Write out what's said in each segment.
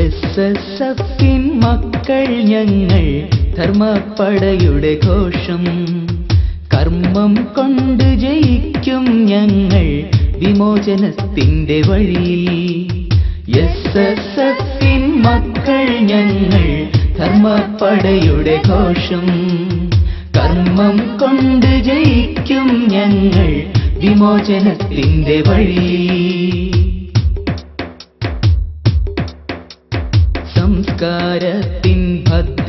S S എഫിൻ മക്കൾ ഞങ്ങൾ ധർമ്മപ്പടയുടെ ഘോഷം. കർമ്മം കൊണ്ട് ജയിക്കും ഞങ്ങൾ വിമോചനത്തിന്റെ വഴിയിൽ. എസ് എസ് എഫിൻ മക്കൾ ഞങ്ങൾ ധർമ്മപ്പടയുടെ ഘോഷം. കർമ്മം കൊണ്ട് ജയിക്കും ഞങ്ങൾ വിമോചനത്തിന്റെ വഴിയിൽ.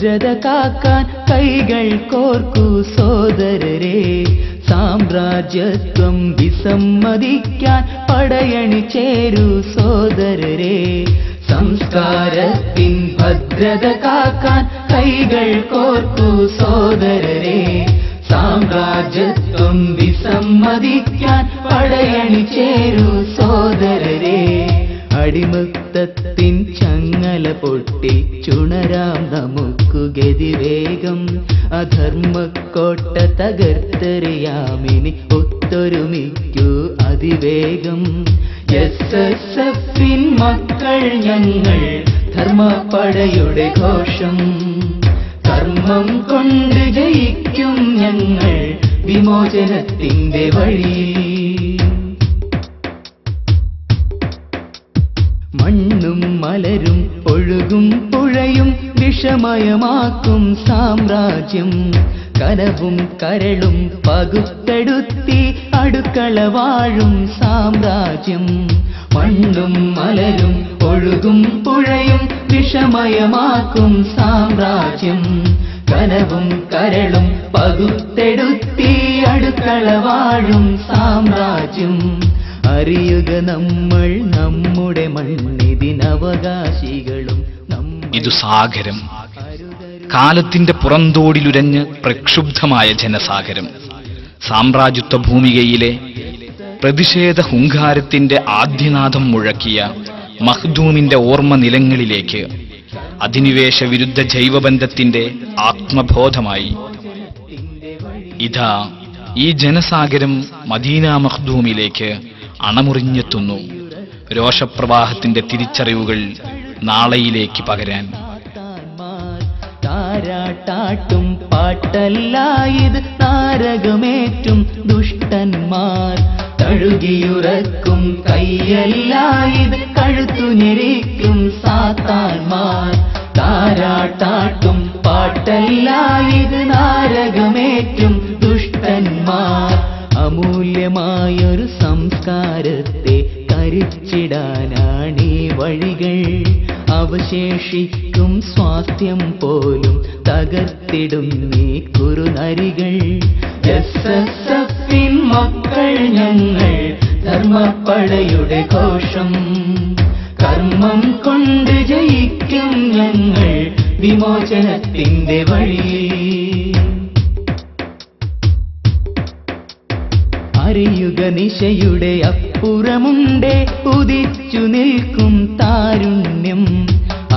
ഭദ്രത കാക്കാൻ കൈകൾ കോർക്കൂ സോദരരെ. സാമ്രാജ്യത്വം വിസമ്മതിക്കാൻ പടയണി ചേരൂ സോദരരെ. സംസ്കാരത്തിൻ ഭദ്രത കാക്കാൻ കൈകൾ കോർക്കൂ സോദരരെ. സാമ്രാജ്യത്വം വിസമ്മതിക്കാൻ പടയണി ചേരൂ സോദരരെ. അടിമത്തത്തിൻ ചങ്ങല പൊട്ടി ചുണരാം നമുക്കു ഗതിവേഗം. അധർമ്മക്കോട്ട തകർത്തെറിയാമിനി ഒത്തൊരുമിക്കൂ അതിവേഗം. എസ് എസ് എഫിൻ മക്കൾ ഞങ്ങൾ ധർമ്മപ്പടയുടെ ഘോഷം. കർമ്മം കൊണ്ട് ജയിക്കും ഞങ്ങൾ വിമോചനത്തിന്റെ വഴിയിൽ മണ്ണും മലരും ഒഴുകും പുഴയും വിഷമയമാക്കും സാമ്രാജ്യം. കനവും കരളും പകുത്തെടുത്തി അടുക്കള വാഴും സാമ്രാജ്യം. മണ്ണും മലരും ഒഴുകും പുഴയും വിഷമയമാക്കും സാമ്രാജ്യം. കനവും കരളും പകുത്തെടുത്തി അടുക്കള വാഴും സാമ്രാജ്യം. അറിയുക നമ്മൾ നമ്മുടെ മണ്ണിതിനവകാശികളും ഇത് സാഗരം. കാലത്തിന്റെ പുറന്തോടിലുരഞ്ഞ് പ്രക്ഷുബ്ധമായ ജനസാഗരം. സാമ്രാജ്യത്വ ഭൂമികയിലെ പ്രതിഷേധ ഹുങ്കാരത്തിന്റെ ആദ്യനാഥം മുഴക്കിയ മഖ്ദൂമിന്റെ ഓർമ്മ നിലങ്ങളിലേക്ക് അധിനിവേശ വിരുദ്ധ ജൈവബന്ധത്തിന്റെ ആത്മബോധമായി. ഇതാ ഈ ജനസാഗരം മദീന മഖ്ദൂമിലേക്ക് അണമുറിഞ്ഞെത്തുന്നു. രോഷപ്രവാഹത്തിന്റെ തിരിച്ചറിവുകൾ നാളെയിലേക്ക് പകരാൻ. താരാട്ടാട്ടും പാട്ടല്ലായത് താരകമേറ്റും ദുഷ്ടന്മാർ. തഴുകിയുറക്കും കയ്യല്ലായത് കഴുത്തു ഞെരിക്കും സാത്താന്മാർ. താരാട്ടാട്ടും പാട്ടല്ലായത് അമൂല്യമായൊരു സംസ്കാരത്തെ കരിച്ചിടാനാണീ വഴികൾ. അവശേഷിക്കും സ്വാസ്ഥ്യം പോലും തകർത്തിടും നീ കുറുനരികൾ. മക്കൾ ഞങ്ങൾ ധർമ്മപ്പടയുടെ ഘോഷം. കർമ്മം കൊണ്ട് ജയിക്കും ഞങ്ങൾ വിമോചനത്തിന്റെ വഴിയിൽ. അറിയുക നിശയുടെ അപ്പുറമുണ്ടേ. ഉദിച്ചു നിൽക്കും താരുണ്യം.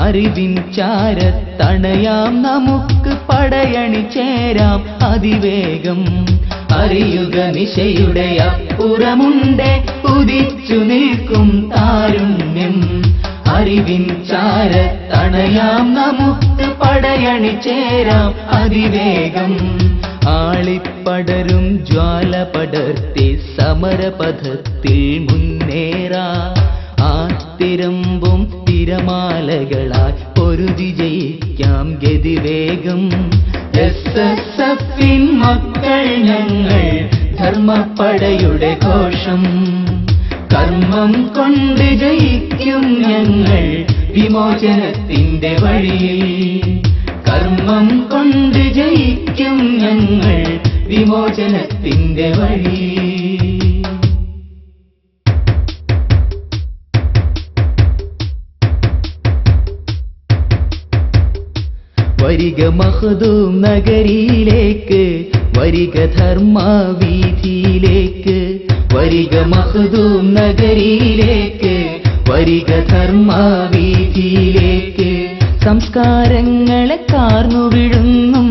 അറിവിൻ ചാരത്തണയാം. നമുക്ക് പടയണി ചേരാം. അതിവേഗം. അറിയുക നിശയുടെ അപ്പുറമുണ്ടേ. ഉദിച്ചു നിൽക്കും താരുണ്യം. അറിവിൻ ചാരത്തണയാം. നമുക്ക് പടയണി ചേരാം. അതിവേഗം. ആളിപ്പടരും ജ്വാല പടർത്തി സമരപഥത്തിൽ മുന്നേറാ. ആത്തിരമ്പും തിരമാലകളാൽ പൊരുതി ജയിക്കാം ഗതിവേഗം. എസ് എസ് എഫിൻ മക്കൾ ഞങ്ങൾ ധർമ്മപ്പടയുടെ ഘോഷം. കർമ്മം കൊണ്ട് ജയിക്കും ഞങ്ങൾ വിമോചനത്തിന്റെ വഴിയിൽ. കർമ്മം കൊണ്ട് ജയിക്കും ഞങ്ങൾ വിമോചനത്തിന്റെ വഴി. വരിക മഹദൂം നഗരിയിലേക്ക് വരിക ധർമ്മവീതിയിലേക്ക് വരിക മഹദൂം നഗരിയിലേക്ക് വരിക ധർമ്മവീതിയിലേക്ക് സംസ്കാരങ്ങളെ കാർന്നു വിഴുങ്ങും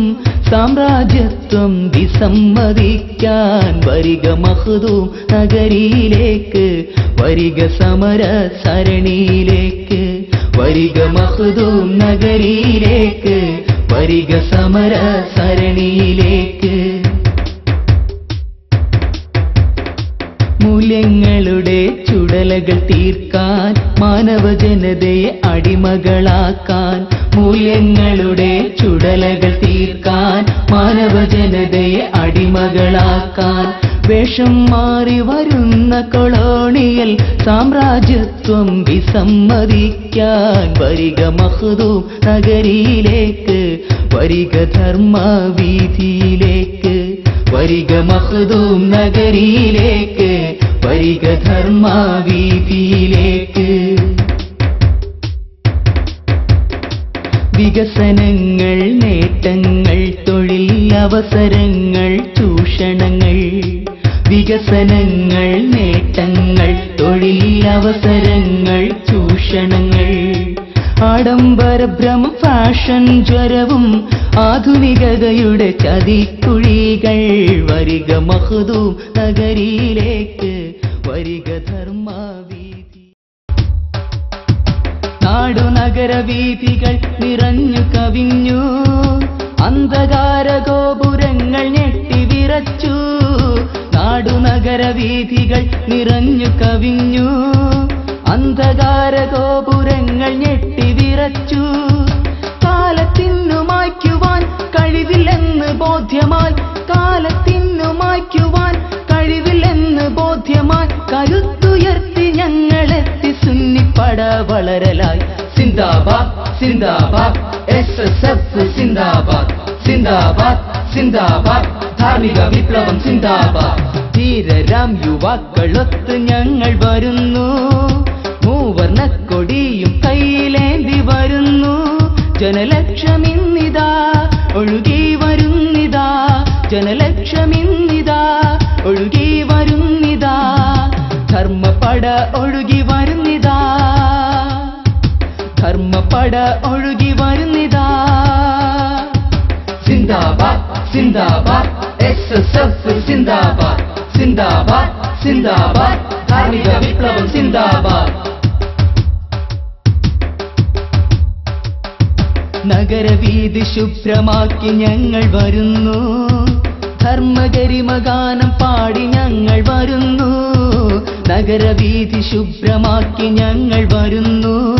സാമ്രാജ്യത്വം വിസമ്മതിക്കാൻ വരിക മഹദൂം നഗരിയിലേക്ക് വരിക സമര സരണിയിലേക്ക് വരിക മഹദൂം നഗരിയിലേക്ക് വരിക സമര സരണിയിലേക്ക്. മൂല്യങ്ങളുടെ ചുടലകൾ തീർക്കാൻ മാനവ ജനതയെ അടിമകളാക്കാൻ മൂല്യങ്ങളുടെ ചുടലകൾ തീർക്കാൻ മാനവ ജനതയെ അടിമകളാക്കാൻ വേഷം മാറി വരുന്ന കൊളോണിയൽ സാമ്രാജ്യത്വം വിസമ്മതിക്കാൻ വരിക മഹദൂം നഗരിയിലേക്ക് വരിക ധർമ്മവീതിയിലേക്ക് വരിക മഹദൂം നഗരിയിലേക്ക് വരിക ധർമ്മവീതിയിലേക്ക് വികസനങ്ങൾ നേട്ടങ്ങൾ തൊഴിൽ അവസരങ്ങൾ ചൂഷണങ്ങൾ വികസനങ്ങൾ നേട്ടങ്ങൾ തൊഴിൽ അവസരങ്ങൾ ചൂഷണങ്ങൾ. ആഡംബര ഭ്രമ ഫാഷൻ ജ്വരവും ആധുനികതയുടെ ചതിക്കുഴികൾ വരിക മഹദൂം നഗരിയിലേക്ക് നഗരവീഥികൾ നിറഞ്ഞു കവിഞ്ഞു. അന്ധകാര ഗോപുരങ്ങൾ ഞെട്ടി വിറച്ചു. നാടു നഗരവീഥികൾ നിറഞ്ഞു കവിഞ്ഞു. അന്ധകാര ഗോപുരങ്ങൾ ഞെട്ടി വിറച്ചു. കാലത്തിനു മായ്ക്കുവാൻ കഴിവില്ലെന്ന് ബോധ്യമായി കാലത്തിനു മായ്ക്കുവാൻ കഴിവില്ലെന്ന് ബോധ്യമായി കരുത്തുയർത്തി ഞങ്ങളെത്തി സുന്നിപ്പട വളരലായി. സിന്ദാബാദ് സിന്ദാബാദ് എസ് എസ് എഫ് സിന്ദാബാദ് സിന്ദാബാദ് സിന്ദാബാദ് ധാർമ്മിക വിപ്ലവം സിന്ദാബാദ്. ധീരരാം യുവാക്കളൊത്ത് ഞങ്ങൾ വരുന്നു. മൂവർണ കൊടിയും കയ്യിലേന്തി വരുന്നു. ജനലക്ഷമിന്നിതാ ഒഴുകി ധർമ്മപട ഒഴുകി വരുന്നിതാ. സിന്ദാബാദ് സിന്ദാബാദ് എസ് എസ് എഫ് സിന്ദാബാദ്. സിന്ദാബാദ് സിന്ദാബാദ് ധാർമ്മിക വിപ്ലവം സിന്ദാബാദ്. നഗരവീതി ശുഭ്രമാക്കി ഞങ്ങൾ വരുന്നു. ധർമ്മഗരിമഗാനം പാടി ഞങ്ങൾ വരുന്നു. നഗരവീതി ശുഭ്രമാക്കി ഞങ്ങൾ വരുന്നു.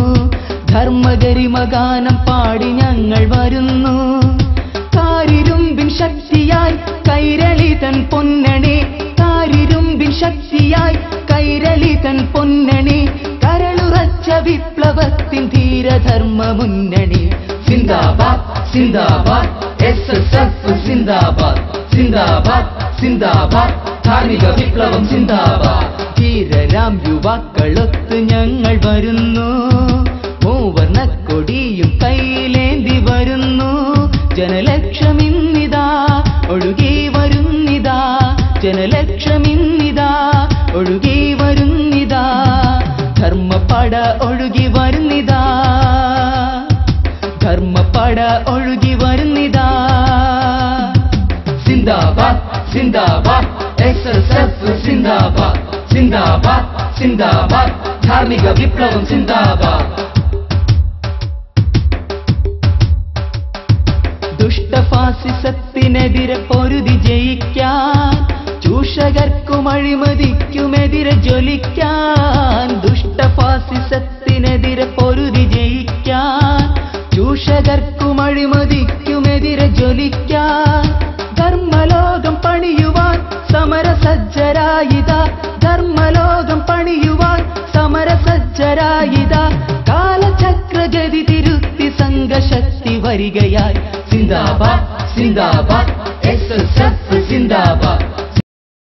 ധർമ്മഗരിമഗാനം പാടി ഞങ്ങൾ വരുന്നു. കാരിരുമ്പിൻ കൈരളി തൻ പൊന്നണി. കാരിരുമ്പിൻ കൈരളി തൻ പൊന്നണി. കരളുറച്ച വിപ്ലവത്തിൻ ധീരധർമ്മ മുന്നണി. സിന്ദാബാദ് സിന്ദാബാദ് എസ് എസ് എഫ് സിന്ദാബാദ് സിന്ദാബാദ് സിന്ദാബാദ്. ധാർമ്മിക വിപ്ലവം സിന്ദാബാദ്. ധീരരാം യുവാക്കളൊത്ത് ഞങ്ങൾ വരുന്നു. കൊടിയും കയ്യിലേന്തി വരുന്നു. ജനലക്ഷമിന്നിതാ ഒഴുകി വരുന്നിതാ. ജനലക്ഷമിന്നിതാ ഒഴുകി വരുന്നിതാ. ധർമ്മപ്പട ഒഴുകി വരുന്നിതാ. ധർമ്മപ്പട ഒഴുകി വരുന്നിതാ. സിന്ദാബാദ് സിന്ദാബാദ് എസ് എസ് എഫ് സിന്ദാബാദ്. സിന്ദാബാദ് സിന്ദാബാദ് ധാർമ്മിക വിപ്ലവം സിന്ദാബാദ്. ദുഷ്ടഫാസിസത്തിനെതിരെ പൊരുതി ജയിക്കാൻ ചൂഷകർക്കും അഴിമതിക്കുമെതിരെ ജ്വലിക്കാൻ ദുഷ്ട ഫാസിസത്തിനെതിരെ പൊരുതി ജയിക്കാൻ ചൂഷകർക്കും അഴിമതിക്കുമെതിരെ ജ്വലിക്കാൻ ധർമ്മലോകം പണിയുവാൻ സമരസജ്ജരായിത ധർമ്മലോകം പണിയുവാൻ സമരസജ്ജരായിത കാലചക്രഗതി തിരുത്തി സംഘശക്തി വരികയായി സിന്ദാബാദ് സിന്ദാബാദ് എസ് എസ് എഫ് സിന്ദാബാദ്